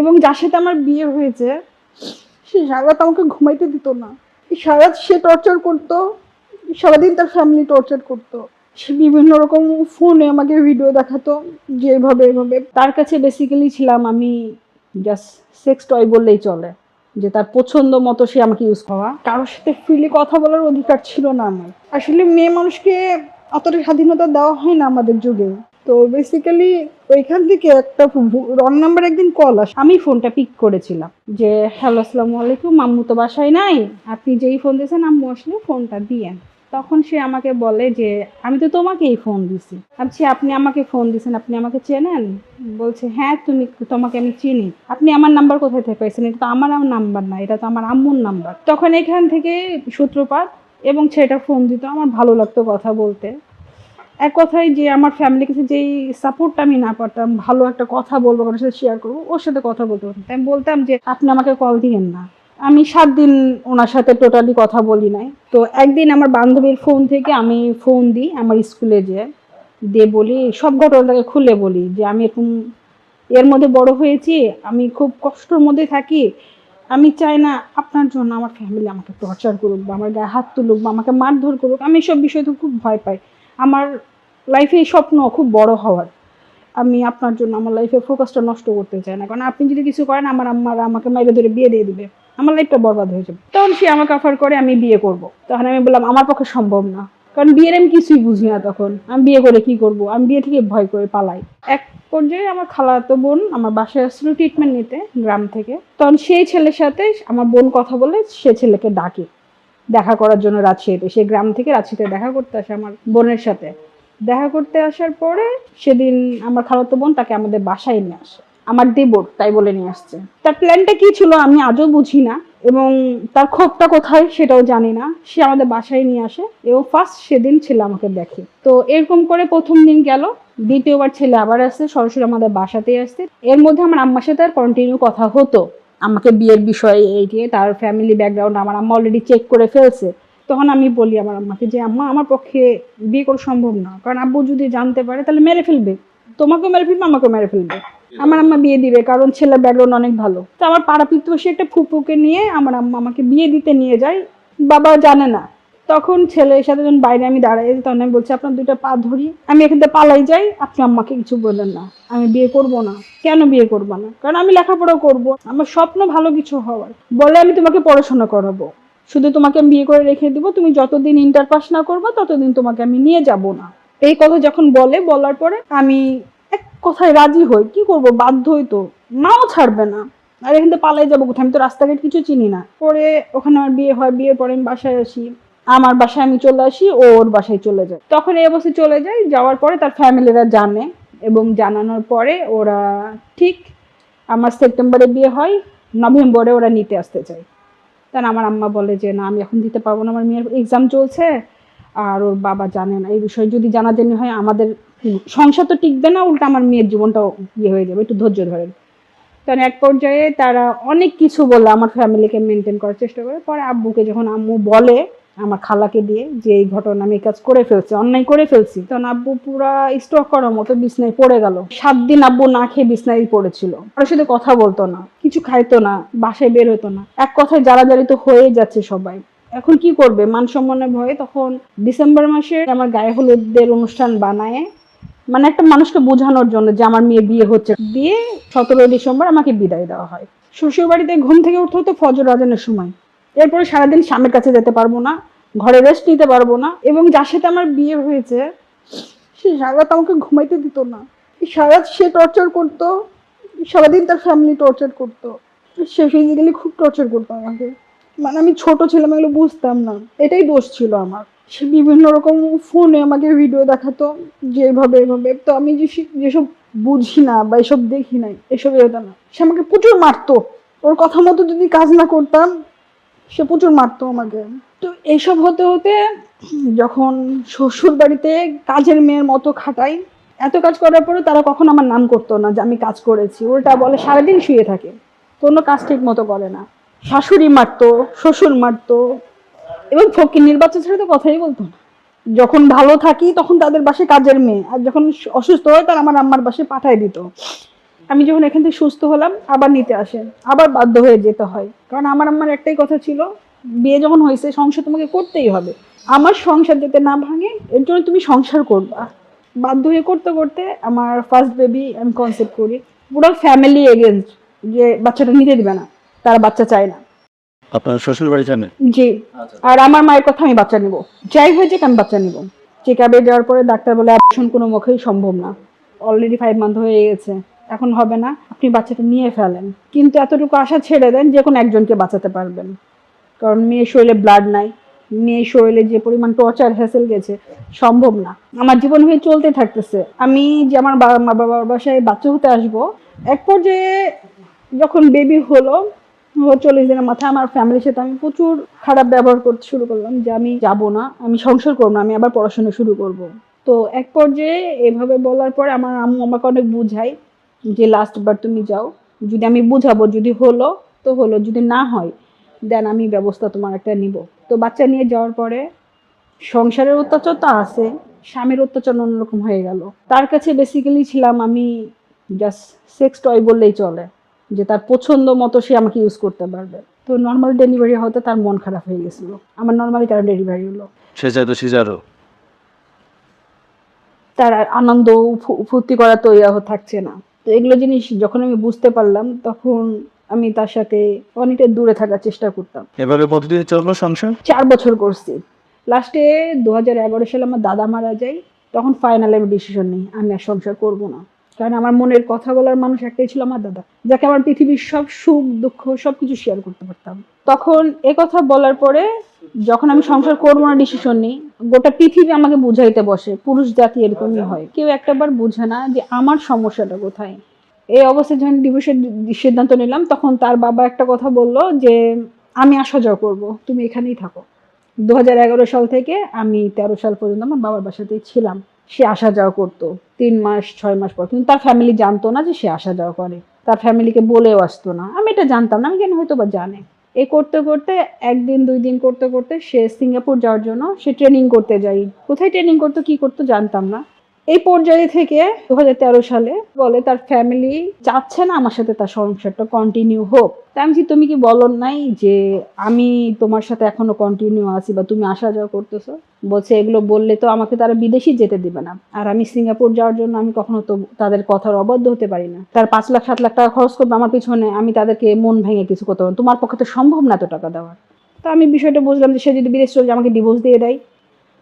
এবং যার সাথে আমার বিয়ে হয়েছে, সে সারা রাত আমাকে ঘুমাইতে দিত না। সারা রাত সে টর্চার করতো সারাদিন তার ফ্যামিলি টর্চার করতো। সে বিভিন্ন রকম ফোনে আমাকে ভিডিও দেখাতো, যে এভাবে এভাবে। তার কাছে বেসিক্যালি ছিলাম আমি জাস্ট সেক্স টয় বললেই চলে, যে তার পছন্দ মতো সে আমাকে ইউজ করা। কারোর সাথে ফ্রিলি কথা বলার অধিকার ছিল না আমার। আসলে মেয়ে মানুষকে অতটা স্বাধীনতা দেওয়া হয় না আমাদের যুগে। তো বেসিক্যালি ওইখান থেকে একটা রং নাম্বার একদিন কল আস। আমি ফোনটা পিক করেছিলাম যে হ্যালো আসসালামু আলাইকুম আম্মু তো বাসায় নাই। আপনি যেই ফোন দিয়েছেন, আম্মু আসলে ফোনটা দিয়েন। তখন সে আমাকে বলে যে, আমি তো তোমাকেই ফোন দিছি। ভাবছি আপনি আমাকে ফোন দিছেন আপনি আমাকে চেনেন? বলছে হ্যাঁ তুমি, তোমাকে আমি চিনি। আপনি আমার নাম্বার কোথায় থেকে পাইছেন? এটা তো আমার আমার নাম্বার না, এটা তো আমার আম্মুর নাম্বার তখন এখান থেকে সূত্রপাত এবং সেটা ফোন দিত, আমার ভালো লাগতো কথা বলতে। এক কথায় যে আমার ফ্যামিলি কাছে যেই সাপোর্টটা আমি না পারতাম, ভালো একটা কথা বলব, কারোর সাথে শেয়ার করব, ওর সাথে কথা বলতে পারতাম। আমি বলতাম যে, আপনি আমাকে কল দিয়েন না। আমি সাত দিন ওনার সাথে টোটালি কথা বলি নাই। তো একদিন আমার বান্ধবীর ফোন থেকে আমি ফোন দিই, আমার স্কুলে যে দিয়ে বলি, সব ঘটনাটাকে খুলে বলি যে, আমি এরকম এর মধ্যে বড় হয়েছি, আমি খুব কষ্টের মধ্যে থাকি। আমি চাই না আপনার জন্য আমার ফ্যামিলি আমাকে টর্চার করুক বা আমার গায়ে হাত তুলুক বা আমাকে মারধর করুক। আমি এসব বিষয় তো খুব ভয় পাই। আমার লাইফে এই স্বপ্ন খুব বড় হওয়ার। আমি আপনার জন্য আমার লাইফে ফোকাসটা নষ্ট করতে চাই না। কারণ আপনি যদি কিছু করেন, আমার আম্মার আমাকে মাইরে ধরে বিয়ে দিয়ে দিবে। আমার লাইফটা বরবাদ হয়ে যাবে। তখন সে আমাকে অফার করে, আমি বিয়ে করব। তখন আমি বললাম, আমার পক্ষে সম্ভব না। কারণ বিয়ের আমি কিছুই বুঝি না তখন। আমি বিয়ে করে কি করব? আমি বিয়ে থেকে ভয় করে পালাই। এক পর্যায়ে আমার খালাতো বোন আমার বাসায় আসছিল ট্রিটমেন্ট নিতে গ্রাম থেকে। তখন সেই ছেলের সাথে আমার বোন কথা বলে সে ছেলেকে ডাকে। দেখা করার জন্য রাজশাহীতে। সে গ্রাম থেকে রাজশাহীতে দেখা করতে আসে আমার বোনের সাথে। দেখা করতে আসার পরে সেদিন আমার খালাতো বোন তাকে আমাদের বাসায় নিয়ে আসে। আমার দেবর তাই বলে নিয়ে আসছে। তার প্ল্যানটা কি ছিল আমি আজও বুঝি না এবং তার ক্ষোভটা কোথায় সেটাও জানি না। সে আমাদের বাসায় নিয়ে আসে। এবং ফার্স্ট সেদিন ছেলে আমাকে দেখে। তো এরকম করে প্রথম দিন গেল। দ্বিতীয়বার ছেলে আবার আসছে সরাসরি আমাদের বাসাতেই আসছে এর মধ্যে আমার আম্মার সাথে আর কন্টিনিউ কথা হতো। আমাকে বিয়ের বিষয়ে এই দিয়ে তার ফ্যামিলি ব্যাকগ্রাউন্ড আমার আম্মা অলরেডি চেক করে ফেলছে। তখন আমি বলি আমার আম্মাকে যে, আম্মা, আমার পক্ষে বিয়ে করা সম্ভব না। কারণ আব্বু যদি জানতে পারে, তাহলে মেরে ফেলবে। তোমাকেও মেরে ফেলবে, আমাকেও মেরে ফেলবে। আমার আম্মা বিয়ে দিবে, কারণ ছেলের ব্যাকগ্রাউন্ড অনেক ভালো। তো আমার পাড়া প্রতিবেশী একটা ফুপুকে নিয়ে আমার আম্মা আমাকে বিয়ে দিতে নিয়ে যায়। বাবা জানে না। তখন ছেলের সাথে যখন বাইরে আমি দাঁড়াই, তখন আমি বলছি, আপনার দুইটা পা ধরি। আমি এখান থেকে পালাই যাই, আপনি আম্মাকে কিছু বলেন না। আমি বিয়ে করব না। কেন বিয়ে করব না? কারণ আমি লেখাপড়া করব। আমার স্বপ্ন ভালো কিছু হওয়ার। বলে আমি তোমাকে পড়াশোনা করাবো। শুধু তোমাকে আমি বিয়ে করে রেখে দিব, তুমি যতদিন ইন্টার পাস না করবে, ততদিন তোমাকে আমি নিয়ে যাব না। এই কথা যখন বলে, বলার পরে আমি এক কথায় রাজি হই। কি করব? বাধ্য হই তো। নাও ছাড়বে না। আর এখান থেকে পালাই যাব কোথায়? আমি তো রাস্তাঘাট কিছু চিনি না। পরে ওখানে আমার বিয়ে হয়, বিয়ের পরে আমি বাসায় আসি। আমার বাসায় আমি চলে আসি, ও ওর বাসায় চলে যায়। তখন এই অবস্থায় চলে যায়, যাওয়ার পরে তার ফ্যামিলিরা জানে এবং জানানোর পরে ওরা ঠিক আমার সেপ্টেম্বরে বিয়ে হয়, নভেম্বরে ওরা নিতে আসতে চায়। তার আমার আম্মা বলে যে, না, আমি এখন দিতে পারব না, আমার মেয়ের এক্সাম চলছে আর ওর বাবা জানে না। এই বিষয়ে যদি জানা জানাজানি হয়, আমাদের সংসার তো টিকবে না, উল্টা আমার মেয়ের জীবনটাও ইয়ে হয়ে যাবে, একটু ধৈর্য ধরেন। কারণ এক পর্যায়ে তারা অনেক কিছু বলে, আমার ফ্যামিলিকে মেনটেন করার চেষ্টা করে। পরে আব্বুকে যখন আম্মু বলে আমার খালাকে দিয়ে যে এই ঘটনা আমি কাজ করে ফেলছি, অন্যায় করে ফেলছি। তখন আব্বু পুরা স্টক করার মতো বিছনায় পড়ে গেল। সাত দিন আব্বু না খেয়ে বিছনায় পড়েছিল। ওর সাথে কথা বলতো না, কিছু খাইতো না, বাসায় বের হতো না। এক কথায় জ্বালাজালি তো হয়ে যাচ্ছে সবাই। এখন কি করবে? মান সম্মানের ভয়ে তখন ডিসেম্বর মাসে আমার গায়ে হলুদদের অনুষ্ঠান বানায় মানে একটা মানুষকে বোঝানোর জন্য যে আমার মেয়ে বিয়ে হচ্ছে। দিয়ে সতেরো ডিসেম্বর আমাকে বিদায় দেওয়া হয়। শ্বশুর বাড়িতে ঘুম থেকে উঠতে হতো ফজর আজানের সময়। এরপরে সারাদিন স্বামীর কাছে যেতে পারব না, ঘরে রেস্ট নিতে পারব না এবং যার সাথে আমার বিয়ে হয়েছে, সে সারা রাত আমাকে ঘুমাইতে দিত না। সারা রাত সে টর্চার করতো, সারাদিন তার ফ্যামিলি টর্চার করতো। সে ফিজিক্যালি খুব টর্চার করতো আমাকে। মানে আমি ছোট ছিলাম, এগুলো বুঝতাম না। এটাই দোষ ছিল আমার। সে বিভিন্ন রকম ফোনে আমাকে ভিডিও দেখাতো, যে এভাবে এভাবে। তো আমি যেসব বুঝি না বা এসব দেখি নাই, এসব হতো না। সে আমাকে প্রচুর মারতো। ওর কথা মতো যদি কাজ না করতাম সে প্রচুর মারতো আমাকে। তো এইসব হতে হতে যখন শ্বশুর বাড়িতে কাজের মেয়ের মতো খাটাই, এত কাজ করার পরে তারা কখন আমার নাম করতো না যে আমি কাজ করেছি। উল্টা বলে, সারাদিন শুয়ে থাকে। কোনো কাজ ঠিক মতো করে না। শাশুড়ি মারতো, শ্বশুর মারতো এবং ফকির নির্বাচন ছাড়া তো কথাই বলতো না। যখন ভালো থাকি তখন তাদের বাসে কাজের মেয়ে, আর যখন অসুস্থ হয় তারা আমার আম্মার বাসে পাঠায় দিত। আমি যখন এখান থেকে সুস্থ হলাম আবার নিতে আসেন। আবার বাধ্য হয়ে যেতে হয়। কারণ আমার আমার একটাই কথা ছিল বিয়ে যখন হয়েছে সংসার তোমাকে করতেই হবে। আমার সংসার যাতে না ভাঙে এর জন্য তুমি সংসার করবা। বাধ্য হয়ে করতে করতে আমার ফার্স্ট বেবি আমি কনসেপ্ট করি। পুরো ফ্যামিলি এগেনস্ট যে বাচ্চাটা নিতে দিবে না তারা বাচ্চা চায় না। আপনার শ্বশুর বাড়ি জানেন জি। আর আমার মায়ের কথা আমি বাচ্চা নিব। যাই হয়ে যাক আমি বাচ্চা নিব। চেক আপে যাওয়ার পরে ডাক্তার বলে অপারেশন কোনো মুখেই সম্ভব না। অলরেডি ফাইভ মান্থ হয়ে গেছে। এখন হবে না, আপনি বাচ্চাটা নিয়ে ফেলেন। কিন্তু এতটুকু আশা ছেড়ে দেন যে কোনো একজনকে বাঁচাতে পারবেন। কারণ মেয়ের শরীরে ব্লাড নাই, মেয়ের শরীরে যে পরিমাণ টর্চার হ্যাসেল গেছে, সম্ভব না। আমার জীবন হয়ে চলতে থাকতেছে। আমি যে আমার মা বাবার বাসায় বাচ্চা হতে আসব, এক পর্যায়ে যখন বেবি হলো চল্লিশ দিনের মাথায় আমার ফ্যামিলির সাথে আমি প্রচুর খারাপ ব্যবহার করতে শুরু করলাম যে আমি যাব না, আমি সংসার করব না, আমি আবার পড়াশোনা শুরু করব। তো এক পর্যায়ে এভাবে বলার পরে আমার আম্মু আমাকে অনেক বুঝাই যে লাস্ট বার তুমি যাও যদি আমি বুঝাবো যদি হলো তো হলো যদি না হয় দেন আমি ব্যবস্থা তোমার একটা নিব। তো বাচ্চা নিয়ে যাওয়ার পরে সংসারের অত্যাচার তো আছে স্বামীর অত্যাচার অন্যরকম হয়ে গেল। তার কাছে বেসিক্যালি ছিলাম আমি জাস্ট সেক্স টয় বললেই চলে যে তার পছন্দ মতো সে আমাকে ইউজ করতে পারবে। তো নর্মাল ডেলিভারি হতে তার মন খারাপ হয়ে গেছিল। আমার নর্মালি তার ডেলিভারি হলো? সে চাইতো সিজারও তার আনন্দ ফুর্তি করা তো ইয়া থাকছে না। তো এগুলো জিনিস যখন আমি বুঝতে পারলাম তখন আমি তার সাথে অনেকটা দূরে থাকার চেষ্টা করতাম। এভাবে কতদিন চলল সংসার? চার বছর করছি। লাস্টে দু হাজার এগারো সালে আমার দাদা মারা যায় তখন ফাইনাল আমি ডিসিশন নিই আমি আর সংসার করব না। কারণ আমার মনের কথা বলার মানুষ একটাই ছিল আমার দাদা যাকে আমার পৃথিবীর সব সুখ দুঃখ সব কিছু শেয়ার করতে পারতাম। তখন এ কথা বলার পরে যখন আমি সংসার করব না ডিসিশন নিই গোটা পৃথিবী আমাকে বুঝাইতে বসে পুরুষ জাতি এরকমই হয়। কেউ একটাবার বুঝে না যে আমার সমস্যাটা কোথায়। এই অবস্থায় যখন ডিভোর্সের সিদ্ধান্ত নিলাম তখন তার বাবা একটা কথা বলল যে আমি আসা যাওয়া করব তুমি এখানেই থাকো। দু হাজার এগারো সাল থেকে আমি তেরো সাল পর্যন্ত আমার বাবার বাসাতেই ছিলাম। সে আসা যাওয়া করতো। তিন মাস ছয় মাস পর। কিন্তু তার ফ্যামিলি জানতো না যে সে আসা যাওয়া করে। তার ফ্যামিলিকে বলেও আসতো না। আমি এটা জানতাম না। আমি কেন হয়তো বা জানে। এই করতে করতে, একদিন, দুই দিন করতে করতে সে সিঙ্গাপুর যাওয়ার জন্য সে ট্রেনিং করতে যাই কোথায় ট্রেনিং করতো, কি করতো জানতাম না। এই পর্যায়ে থেকে দু হাজার তেরো সালে বলে তার ফ্যামিলি চাচ্ছে না আমার সাথে তার সংসারটা কন্টিনিউ হোক। তাই আমি তুমি কি বলো নাই যে আমি তোমার সাথে এখনও কন্টিনিউ আছি বা তুমি আসা যাওয়া করতেছো? বলছে, এগুলো বললে তো আমাকে তারা বিদেশি যেতে দিবে না। আর আমি সিঙ্গাপুর যাওয়ার জন্য আমি কখনো তো তাদের কথার অবাধ্য হতে পারি না। তার পাঁচ লাখ, সাত লাখ টাকা খরচ করবে আমার পিছনে, আমি তাদেরকে মন ভেঙে কিছু করতে পারব তোমার পক্ষে তো সম্ভব না এত টাকা দেওয়ার। তো আমি বিষয়টা বুঝলাম যে সে যদি বিদেশ চলে আমাকে ডিভোর্স দিয়ে দেয়।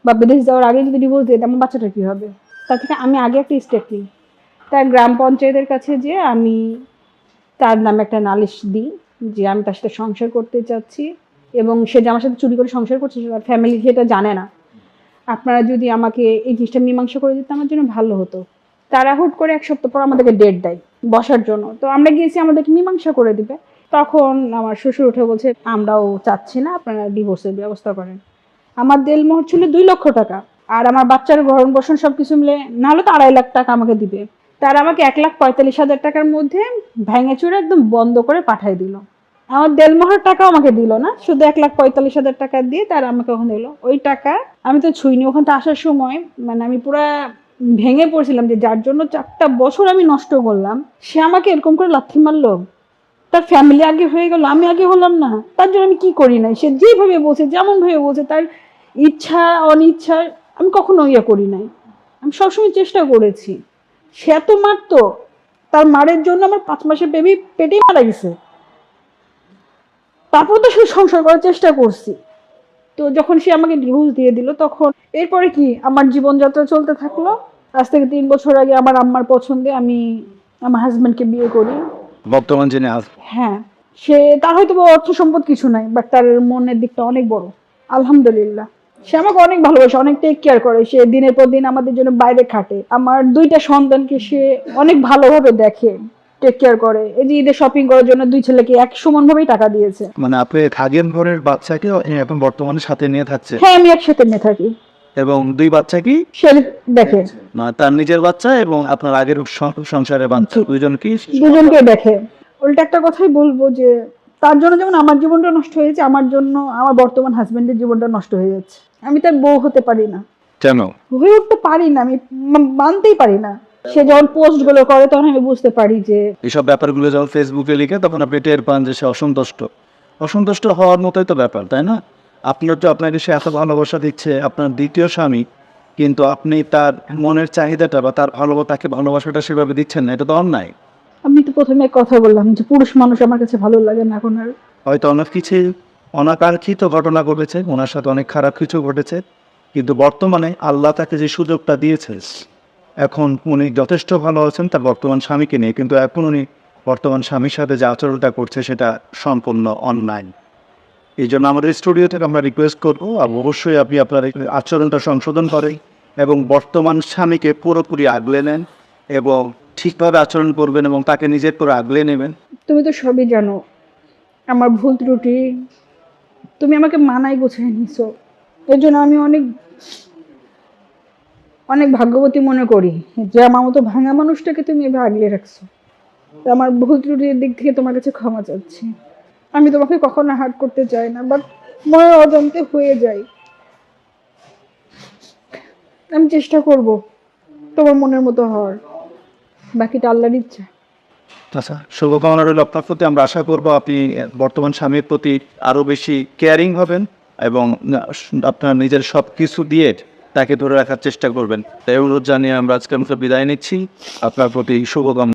বা বিদেশ যাওয়ার আগে যদি ডিভোর্স দিয়ে দেয়, আমার বাচ্চাটা কী হবে? তার থেকে আমি আগে একটা স্টেপ নিই। তার গ্রাম পঞ্চায়েতের কাছে যে আমি তার নামে একটা নালিশ দিই যে আমি তার সাথে সংসার করতে চাচ্ছি এবং সে যে আমার সাথে চুরি করে সংসার করছে তার ফ্যামিলি সেটা জানে না। আপনারা যদি আমাকে এই জিনিসটা মীমাংসা করে দিতে আমার জন্য ভালো হতো। তারা হুট করে এক সপ্তাহ পর আমাদেরকে ডেট দেয় বসার জন্য। তো আমরা গিয়েছি, আমাদেরকে মীমাংসা করে দিবে। তখন আমার শ্বশুর উঠে বলছে, আমরাও চাচ্ছি না, আপনারা ডিভোর্সের ব্যবস্থা করেন। আমার দেলমোহর ছিল দুই লক্ষ টাকা। আর আমার বাচ্চার ভরণ পোষণ সব কিছু মিলে না হলে তো আড়াই লাখ টাকা আমাকে দিবে। তারা আমাকে এক লাখ পঁয়তাল্লিশ হাজার টাকার মধ্যে ভেঙে চুরে একদম বন্ধ করে পাঠিয়ে দিল। আমার দেলমোহর টাকাও আমাকে দিল না, শুধু এক লাখ পঁয়তাল্লিশ হাজার টাকা দিয়ে তারা আমাকে ওখানে দিল। ওই টাকা আমি তো ছুঁইনি ওখান আসার সময় মানে আমি পুরা ভেঙে পড়ছিলাম যে যার জন্য চারটা বছর আমি নষ্ট করলাম, সে আমাকে এরকম করে লাথি মারলো। তার ফ্যামিলি আগে হয়ে গেল, আমি আগে হলাম না। তার জন্য আমি কি করি নাই? সে যেভাবে বলছে, যেমন ভাবে বলছে, তার ইচ্ছা, অনিচ্ছা আমি কখনো ইয়ে করি নাই। আমি সবসময় চেষ্টা করেছি। সে এত মারতো তার মারের জন্য আমার পাঁচ মাসের বেবি পেটেই মারা গেছে। তারপর তো সে সংসার করার চেষ্টা করছি। তো যখন সে আমাকে ডিভোর্স দিয়ে দিল তখন এরপরে কি আমার জীবনযাত্রা চলতে থাকল। আজ থেকে তিন বছর আগে আমার আম্মার পছন্দে আমি আমার হাজব্যান্ডকে বিয়ে করি। বর্তমান যিনি হ্যাঁ সে তার হয়তো অর্থ সম্পদ কিছু নাই বাট তার মনের দিকটা অনেক বড়। আলহামদুলিল্লাহ। সে আমাকে অনেক ভালোবাসে অনেক টেক কেয়ার করে। সে দিনের পর দিন আমাদের জন্য বাইরে খাটে। আমার দুইটা সন্তানকে সে অনেক ভালোভাবে দেখে টেক কেয়ার করে। এই যে ঈদের শপিং করার জন্য দুই ছেলেকে এক সমানভাবেই টাকা দিয়েছে। মানে আপনি খাগেন ঘরের বাচ্চাকে এখন বর্তমানে সাথে নিয়ে থাকছে? হ্যাঁ আমি একসাথে নিয়ে থাকি। এবং দুই বাচ্চা কি? সে দেখে। না তার নিজের বাচ্চা এবং আপনার আগের সং- সংসারের বাচ্চা। দুজনকে দেখে। উল্টা একটা কথাই বলব যে তার জন্য যেমন আমার জীবনটা নষ্ট হয়েছে আমার জন্য আমার বর্তমান হাজবেন্ডের জীবনটা নষ্ট হয়ে যাচ্ছে। আমি তার বউ হতে পারি না। কেন? হয়ে উঠতে পারি না আমি মানতেই পারি না। সে যখন পোস্টগুলো করে তখন আমি বুঝতে পারি যে এইসব ব্যাপারগুলো যখন ফেসবুকে লিখে তখন আপনি টের পান যে সে অসন্তুষ্ট। অসন্তুষ্ট হওয়ার মতোই তো ব্যাপার তাই না? আপনার তো আপনাকে সে এত ভালোবাসা দিচ্ছে আপনার দ্বিতীয় স্বামী কিন্তু আপনি তার মনের চাহিদাটা বা তার ভালোবাসা তাকে ভালোবাসাটা সেভাবে দিচ্ছেন না এটা তো অন্যায়। আমি তো প্রথমে কথা বললাম যে পুরুষ মানুষ আমার কাছে ভালো লাগে না, এখন আর হয়তো অনেক কিছু অনাকাঙ্ক্ষিত ঘটনা ঘটেছে, ওনার সাথে অনেক খারাপ কিছু ঘটেছে, কিন্তু বর্তমানে আল্লাহ তাকে যে সুযোগটা দিয়েছে, এখন উনি যথেষ্ট ভালো আছেন তার বর্তমান স্বামীকে নিয়ে, কিন্তু এখন উনি বর্তমান স্বামীর সাথে যে আচরণটা করছে সেটা সম্পূর্ণ অনলাইন এই জন্য আমাদের স্টুডিও থেকে আমরা রিকোয়েস্ট করব, আর অবশ্যই আপনি আপনার আচরণটা সংশোধন করেন এবং বর্তমান স্বামীকে পুরোপুরি আগলে নেন এবং ঠিকভাবে আচরণ করবেন এবং তাকে নিজের করে আগলে নেবেন। তুমি তো সবই জানো, আমার ভুল ত্রুটি, তুমি আমাকে মানাই গোছাই নিছো। এর জন্য আমি অনেক অনেক ভাগ্যবতী মনে করি যে আমার মতো ভাঙা মানুষটাকে তুমি এভাবে আগলে রাখছো। আমার ভুল ত্রুটির দিক থেকে তোমার কাছে ক্ষমা চাচ্ছি। আমি তোমাকে কখনো হার্ট করতে চাই না বাট মনে অজান্তে হয়ে যায় আমি চেষ্টা করব তোমার মনের মতো হওয়ার। বাকিটা আল্লাহর ইচ্ছা আচ্ছা শুভকামনা রইল আপনার প্রতি। আমরা আশা করব আপনি বর্তমান স্বামীর প্রতি আরও বেশি কেয়ারিং হবেন এবং আপনার নিজের সব কিছু দিয়ে তাকে ধরে রাখার চেষ্টা করবেন। তাই অনুরোধ জানিয়ে আমরা আজকে বিদায় নিচ্ছি। আপনার প্রতি শুভকামনা।